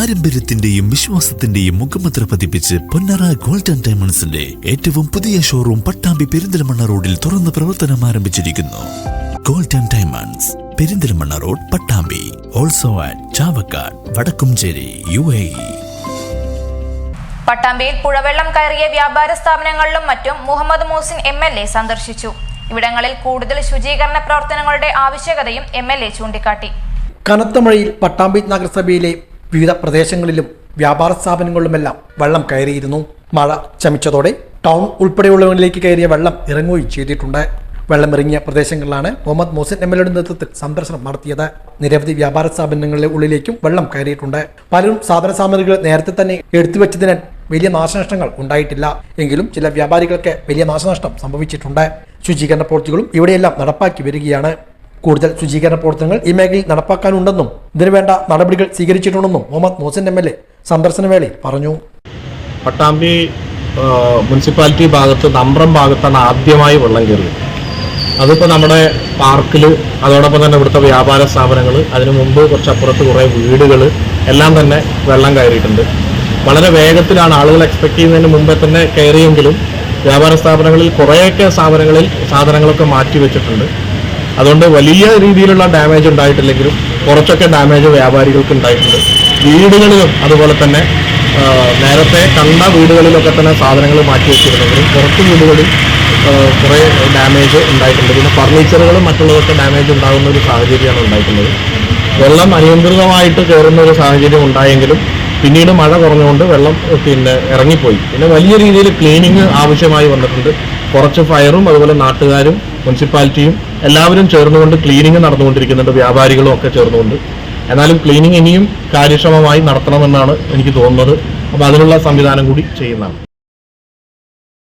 പാരമ്പര്യത്തിന്റെയും വിശ്വാസത്തിന്റെയും മുഖമുദ്ര പതിപ്പിച്ച് പൊന്നറ ഗോൾഡൻ ആൻഡ് ഡയമണ്ട്സിന്റെ ഏറ്റവും പുതിയ ഷോറൂം പട്ടാമ്പി പെരിന്തൽമണ്ണ റോഡിൽ തുറന്ന് പ്രവർത്തനം ആരംഭിച്ചിരിക്കുന്നു. Gold and diamonds Perinthalmanna road Pattambi. Also at Chavakkad Vadakkumchery U A പട്ടാമ്പിയിൽ പുഴവെള്ളം കയറിയ വ്യാപാര സ്ഥാപനങ്ങളിലും മറ്റും Muhammad Muhsin M L A സന്ദർശിച്ചു. ഇവിടങ്ങളിൽ കൂടുതൽ ശുചീകരണ പ്രവർത്തനങ്ങളുടെ ആവശ്യകതയും എം എൽ എ ചൂണ്ടിക്കാട്ടി. കനത്ത മഴയിൽ പട്ടാമ്പി നഗരസഭയിലെ വിവിധ പ്രദേശങ്ങളിലും വ്യാപാര സ്ഥാപനങ്ങളിലുമെല്ലാം വെള്ളം കയറിയിരുന്നു. മഴ ശമിച്ചതോടെ ടൗൺ ഉൾപ്പെടെയുള്ളവരിലേക്ക് കയറിയ വെള്ളം ഇറങ്ങുകയും ചെയ്തിട്ടുണ്ട്. വെള്ളമിറങ്ങിയ പ്രദേശങ്ങളിലാണ് മുഹമ്മദ് മോസിൻ എം എൽ നേതൃത്വത്തിൽ സന്ദർശനം നടത്തിയത്. നിരവധി വ്യാപാര സ്ഥാപനങ്ങളുടെ ഉള്ളിലേക്കും വെള്ളം കയറിയിട്ടുണ്ട്. പലരും സാധന സാമഗ്രികൾ നേരത്തെ തന്നെ എടുത്തുവെച്ചതിനാൽ വലിയ നാശനഷ്ടങ്ങൾ ഉണ്ടായിട്ടില്ല. എങ്കിലും ചില വ്യാപാരികൾക്ക് വലിയ നാശനഷ്ടം സംഭവിച്ചിട്ടുണ്ട്. ശുചീകരണ പ്രവൃത്തികളും ഇവിടെയെല്ലാം നടപ്പാക്കി വരികയാണ്. കൂടുതൽ ശുചീകരണ പ്രവർത്തനങ്ങൾ ഈ മേഖലയിൽ നടപ്പാക്കാനുണ്ടെന്നും ഇതിനുവേണ്ട നടപടികൾ സ്വീകരിച്ചിട്ടുണ്ടെന്നും Muhammad Muhsin M L A സന്ദർശനവേളയിൽ പറഞ്ഞു. പട്ടാമ്പി മുനിസിപ്പാലിറ്റി ഭാഗത്ത് നമ്പ്രം ഭാഗത്താണ് ആദ്യമായി വെള്ളം കയറിയത്. അതിപ്പോൾ നമ്മുടെ പാർക്കിൽ അതോടൊപ്പം തന്നെ ഇവിടുത്തെ വ്യാപാര സ്ഥാപനങ്ങൾ അതിനു മുമ്പ് കുറച്ചപ്പുറത്ത് കുറേ വീടുകൾ എല്ലാം തന്നെ വെള്ളം കയറിയിട്ടുണ്ട്. വളരെ വേഗത്തിലാണ് ആളുകൾ എക്സ്പെക്ട് ചെയ്യുന്നതിന് മുമ്പേ തന്നെ കയറിയെങ്കിലും വ്യാപാര സ്ഥാപനങ്ങളിൽ കുറേയൊക്കെ സ്ഥാപനങ്ങളിൽ സാധനങ്ങളൊക്കെ മാറ്റി വെച്ചിട്ടുണ്ട്. അതുകൊണ്ട് വലിയ രീതിയിലുള്ള ഡാമേജ് ഉണ്ടായിട്ടില്ലെങ്കിലും കുറച്ചൊക്കെ ഡാമേജ് വ്യാപാരികൾക്ക് ഉണ്ടായിട്ടുണ്ട്. വീടുകളിലും അതുപോലെ തന്നെ നേരത്തെ കണ്ട വീടുകളിലൊക്കെ തന്നെ സാധനങ്ങൾ മാറ്റി വെച്ചിരുന്നെങ്കിലും കുറച്ച് വീടുകളിൽ കുറേ ഡാമേജ് ഉണ്ടായിട്ടുണ്ട്. പിന്നെ ഫർണിച്ചറുകളും മറ്റുള്ളതൊക്കെ ഡാമേജ് ഉണ്ടാകുന്ന ഒരു സാഹചര്യമാണ് ഉണ്ടായിട്ടുള്ളത്. വെള്ളം അനിയന്ത്രിതമായിട്ട് കയറുന്ന ഒരു സാഹചര്യം ഉണ്ടായെങ്കിലും പിന്നീട് മഴ കുറഞ്ഞുകൊണ്ട് വെള്ളം പിന്നെ ഇറങ്ങിപ്പോയി. പിന്നെ വലിയ രീതിയിൽ ക്ലീനിങ് ആവശ്യമായി വന്നിട്ടുണ്ട്. കുറച്ച് ഫയറും അതുപോലെ നാട്ടുകാരും മുനിസിപ്പാലിറ്റിയും എല്ലാവരും ചേർന്നുകൊണ്ട് ക്ലീനിങ് നടന്നുകൊണ്ടിരിക്കുന്നുണ്ട് വ്യാപാരികളും ഒക്കെ ചേർന്നുകൊണ്ട്. എന്നാലും ക്ലീനിങ് ഇനിയും കാര്യക്ഷമമായി നടത്തണമെന്നാണ് എനിക്ക് തോന്നുന്നത്. അപ്പോൾ അതിനുള്ള സംവിധാനം കൂടി ചെയ്യുന്നതാണ്.